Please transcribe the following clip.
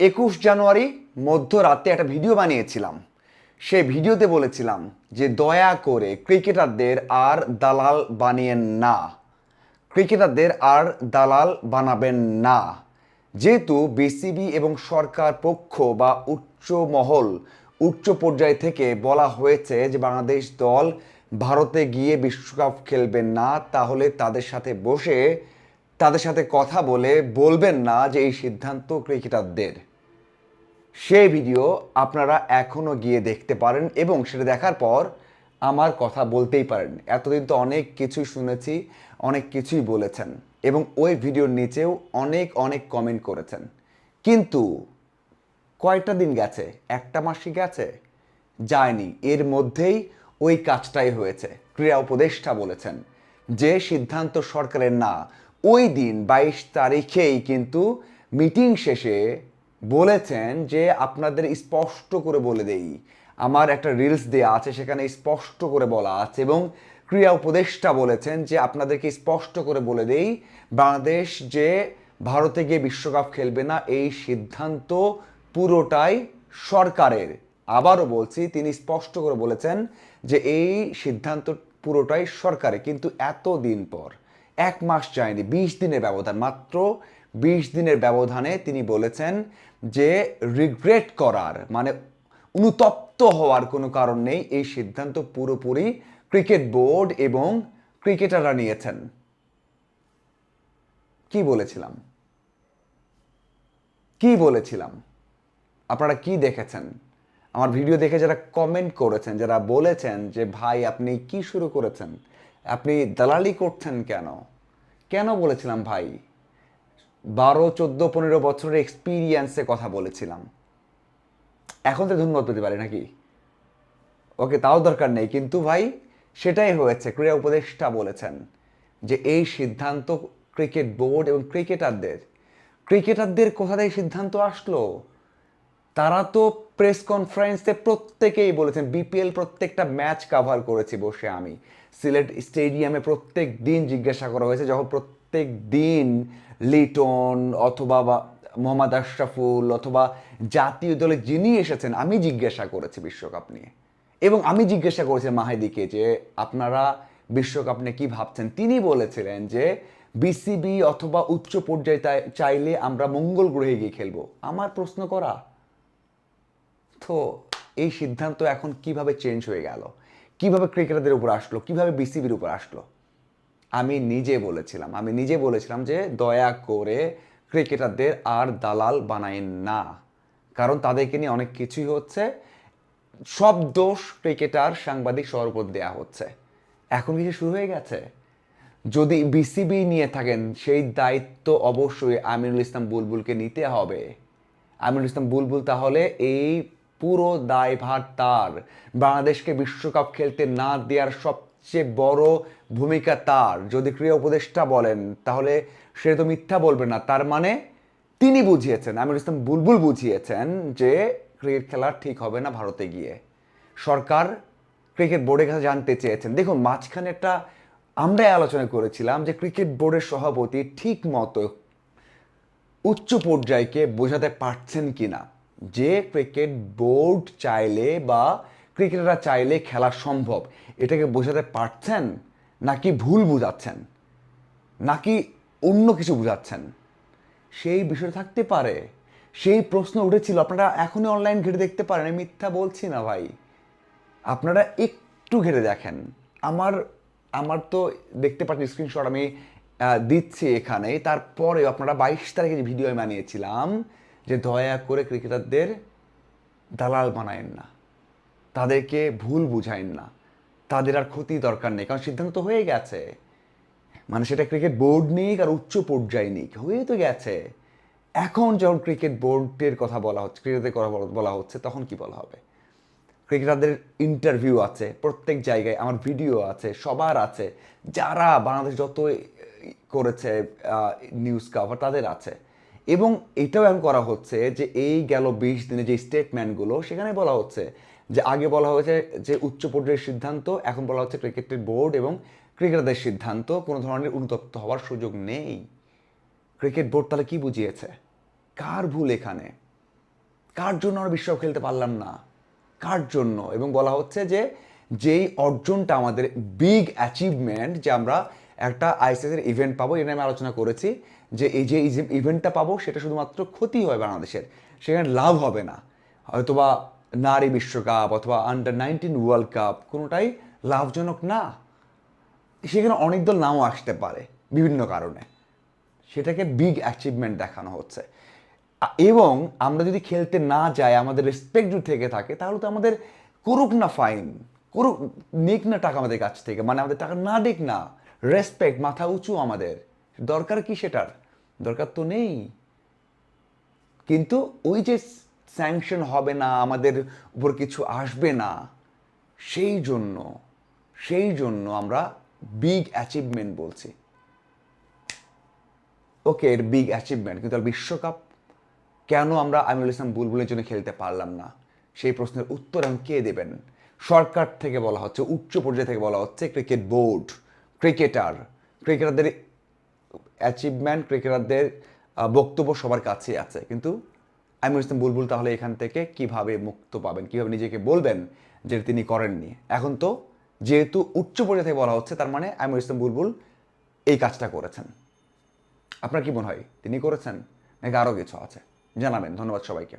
একুশ জানুয়ারি মধ্যরাতে একটা ভিডিও বানিয়েছিলাম। সেই ভিডিওতে বলেছিলাম যে দয়া করে ক্রিকেটারদের আর দালাল বানিয়েন না। ক্রিকেটারদের আর দালাল বানাবেন না। যেহেতু বিসিবি এবং সরকার পক্ষ বা উচ্চ মহল উচ্চ পর্যায় থেকে বলা হয়েছে যে বাংলাদেশ দল ভারতে গিয়ে বিশ্বকাপ খেলবেন না, তাহলে তাদের সাথে বসে, তাদের সাথে কথা বলে বলবেন না যে এই সিদ্ধান্ত ক্রিকেটারদের। সেই ভিডিও আপনারা এখনও গিয়ে দেখতে পারেন এবং সেটা দেখার পর আমার কথা বলতেই পারেন। এতদিন তো অনেক কিছুই শুনেছি, অনেক কিছুই বলেছেন এবং ওই ভিডিওর নিচেও অনেক অনেক কমেন্ট করেছেন। কিন্তু কয়টা দিন গেছে, একটা মাস কি গেছে, যায়নি। এর মধ্যেই ওই কাজটাই হয়েছে। ক্রীড়া উপদেষ্টা বলেছেন যে, সিদ্ধান্ত সরকারের না। ওই দিন বাইশ তারিখেই কিন্তু মিটিং শেষে বলেছেন যে আপনাদের স্পষ্ট করে বলে দেই, আমার একটা রিলস দেওয়া আছে সেখানে স্পষ্ট করে বলা আছে এবং ক্রীড়া উপদেষ্টা বলেছেন যে আপনাদেরকে স্পষ্ট করে বলে দেই, বাংলাদেশ যে ভারতে গিয়ে বিশ্বকাপ খেলবে না, এই সিদ্ধান্ত পুরোটাই সরকারের। আবারও বলছি, তিনি স্পষ্ট করে বলেছেন যে এই সিদ্ধান্ত পুরোটাই সরকারের, কিন্তু এত দিন পর, এক মাস যায়নি, বিশ দিনের ব্যবধান, মাত্র বিশ দিনের ব্যবধানে তিনি বলেছেন যে রিগ্রেট করার মানে অনুতপ্ত হওয়ার কোনো কারণ নেই, এই সিদ্ধান্ত পুরোপুরি ক্রিকেট বোর্ড এবং ক্রিকেটাররা নিয়েছেন। কি বলেছিলাম? কি বলেছিলাম? আপনারা কি দেখেছেন? আমার ভিডিও দেখে যারা কমেন্ট করেছেন, যারা বলেছেন যে, ভাই, আপনি কি শুরু করেছেন? আপনি দালালি করছেন কেন? কেন বলেছিলাম, ভাই বারো, চোদ্দ, পনেরো বছরের এক্সপিরিয়েন্সে কথা বলেছিলাম। এখন তো ধন্যবাদ পেতে পারে নাকি? ওকে, তাও দরকার নেই। কিন্তু ভাই, সেটাই হয়েছে। ক্রীড়া উপদেষ্টা বলেছেন যে এই সিদ্ধান্ত ক্রিকেট বোর্ড এবং ক্রিকেটারদের ক্রিকেটারদের কোথা থেকে সিদ্ধান্ত আসলো। তারা তো প্রেস কনফারেন্সে প্রত্যেকেই বলেছেন বিপিএল প্রত্যেকটা ম্যাচ কাভার করেছি বসে আমি। সিলেট স্টেডিয়ামে প্রত্যেক দিন জিজ্ঞাসা করা হয়েছে, যখন প্রত্যেক দিন লিটন অথবা মোহাম্মদ আশরাফুল অথবা জাতীয় দলে যিনি এসেছেন, আমি জিজ্ঞাসা করেছি বিশ্বকাপ নিয়ে। এবং আমি জিজ্ঞাসা করেছি মাহেদিকে যে, আপনারা বিশ্বকাপ নিয়ে কী ভাবছেন? তিনি বলেছিলেন যে, বিসিবি অথবা উচ্চ পর্যায়ে চাইলে আমরা মঙ্গল গ্রহে গিয়ে খেলব। আমার প্রশ্ন করা। তো এই সিদ্ধান্ত এখন কীভাবে চেঞ্জ হয়ে গেল? কীভাবে ক্রিকেটারদের উপর আসলো? কীভাবে বিসিবির উপর আসলো? আমি নিজে বলেছিলাম, আমি নিজে বলেছিলাম যে দয়া করে ক্রিকেটারদের আর দালাল বানায়েন না। কারণ তাদেরকে নিয়ে অনেক কিছুই হচ্ছে। সব দোষ ক্রিকেটার, সাংবাদিক, সবার উপর দেওয়া হচ্ছে। এখন কিছু শুরু হয়ে গেছে? যদি বিসিবি নিয়ে থাকেন, সেই দায়িত্ব অবশ্যই আমিনুল ইসলাম বুলবুলকে নিতে হবে। আমিনুল ইসলাম বুলবুল তাহলে এই পুরো দায়ভার তার। বাংলাদেশকে বিশ্বকাপ খেলতে না দেওয়ার সবচেয়ে বড় ভূমিকা তার। যদি ক্রীড়া উপদেষ্টা বলেন, তাহলে সে তো মিথ্যা বলবে না। তার মানে তিনি বুঝিয়েছেন আমিনুল ইসলাম বুলবুল বুঝিয়েছেন যে ক্রিকেট খেলা ঠিক হবে না ভারতে গিয়ে। সরকার ক্রিকেট বোর্ডের কাছে জানতে চেয়েছেন। দেখুন, মাঝখানে একটা আমরাই আলোচনা করেছিলাম যে ক্রিকেট বোর্ডের সভাপতি ঠিক মতো উচ্চ পর্যায়কে বোঝাতে পারছেন কিনা। যে ক্রিকেট বোর্ড চাইলে বা ক্রিকেটাররা চাইলে খেলা সম্ভব। এটাকে বোঝাতে পারছেন নাকি ভুল বুঝাচ্ছেন? নাকি অন্য কিছু বোঝাচ্ছেন? সেই বিষয় থাকতে পারে। সেই প্রশ্ন উঠেছিল, আপনারা এখনই অনলাইন ঘেটে দেখতে পারেন, আমি মিথ্যা বলছি না ভাই। আপনারা একটু ঘেরে দেখেন। আমার আমার তো দেখতে পাচ্ছেন স্ক্রিনশট আমি দিচ্ছি এখানে। তারপরে আপনারা বাইশ তারিখে যে ভিডিও আমি বানিয়েছিলাম যে দয়া করে ক্রিকেটারদের দালাল বানায়েন না। তাদেরকে ভুল বুঝায়েন না। তাদের আর ক্ষতি দরকার নেই, কারণ সিদ্ধান্ত হয়ে গেছে। মানে সেটা ক্রিকেট বোর্ড নিক আর উচ্চ পর্যায়ে নিক, হয়ে তো গেছে। এখন যখন ক্রিকেট বোর্ডের কথা বলা হচ্ছে ক্রিকেটের কথা বলা হচ্ছে, তখন কি বলা হবে? ক্রিকেটারদের ইন্টারভিউ আছে, প্রত্যেক জায়গায় আমার ভিডিও আছে, সবার আছে। যারা বাংলাদেশ যত করেছে নিউজ কাভার তাদের আছে। এবং এটাও এখন করা হচ্ছে যে এই গেল বিশ দিনে যে স্টেটমেন্টগুলো সেখানে বলা হচ্ছে যে আগে বলা হয়েছে যে উচ্চ পর্যায়ের সিদ্ধান্ত, এখন বলা হচ্ছে ক্রিকেটের বোর্ড এবং ক্রিকেটারদের সিদ্ধান্ত, কোনো ধরনের অনুতপ্ত হওয়ার সুযোগ নেই। ক্রিকেট বোর্ড তাহলে কী বুঝিয়েছে? কার ভুল এখানে? কার জন্য আমরা বিশ্বকাপ খেলতে পারলাম না? কার জন্য? এবং বলা হচ্ছে যে যেই অর্জনটা আমাদের বিগ অ্যাচিভমেন্ট, যে আমরা একটা আইসিএস এর ইভেন্ট পাবো এটা আমি আলোচনা করেছি, যে এই যে ইভেন্টটা পাবো, সেটা শুধুমাত্র ক্ষতি হয় বাংলাদেশের। সেখানে লাভ হবে না। হয়তোবা নারী বিশ্বকাপ অথবা আন্ডার নাইনটিন ওয়ার্ল্ড কাপ কোনোটাই লাভজনক না। সেখানে অনেক দল নাও আসতে পারে বিভিন্ন কারণে। সেটাকে বিগ অ্যাচিভমেন্ট দেখানো হচ্ছে। এবং আমরা যদি খেলতে না যাই, আমাদের রেসপেক্ট যদি থেকে থাকে, তাহলে তো আমাদের করুক না ফাইন করুক, নিক না টাকা আমাদের কাছ থেকে মানে আমাদের টাকা না দিক না। রেসপেক্ট মাথা উঁচু আমাদের। দরকার কি সেটার? দরকার তো নেই। কিন্তু ওই যে স্যাংশন হবে না, আমাদের উপর কিছু আসবে না, সেই জন্য সেই জন্য আমরা বিগ অ্যাচিভমেন্ট বলছি। ওকে এর বিগ অ্যাচিভমেন্ট কিন্তু বিশ্বকাপ কেন আমরা আমিরুল ইসলাম বুলবুলের জন্য খেলতে পারলাম না? সেই প্রশ্নের উত্তর এখন কে দেবেন? সরকার থেকে বলা হচ্ছে, উচ্চ পর্যায় থেকে বলা হচ্ছে ক্রিকেট বোর্ড ক্রিকেটার ক্রিকেটারদের অ্যাচিভমেন্ট ক্রিকেটারদের বক্তব্য সবার কাছেই আছে, কিন্তু আমিরুল ইসলাম বুলবুল তাহলে এখান থেকে কীভাবে মুক্ত পাবেন? কীভাবে নিজেকে বলবেন যে তিনি করেননি? এখন তো যেহেতু উচ্চ পর্যায়ে থেকে বলা হচ্ছে, তার মানে আমি ইসলাম বুলবুল এই কাজটা করেছেন। আপনার কি মনে হয়, তিনি করেছেন? নাকি আরও কিছু আছে? জানাবেন। ধন্যবাদ সবাইকে।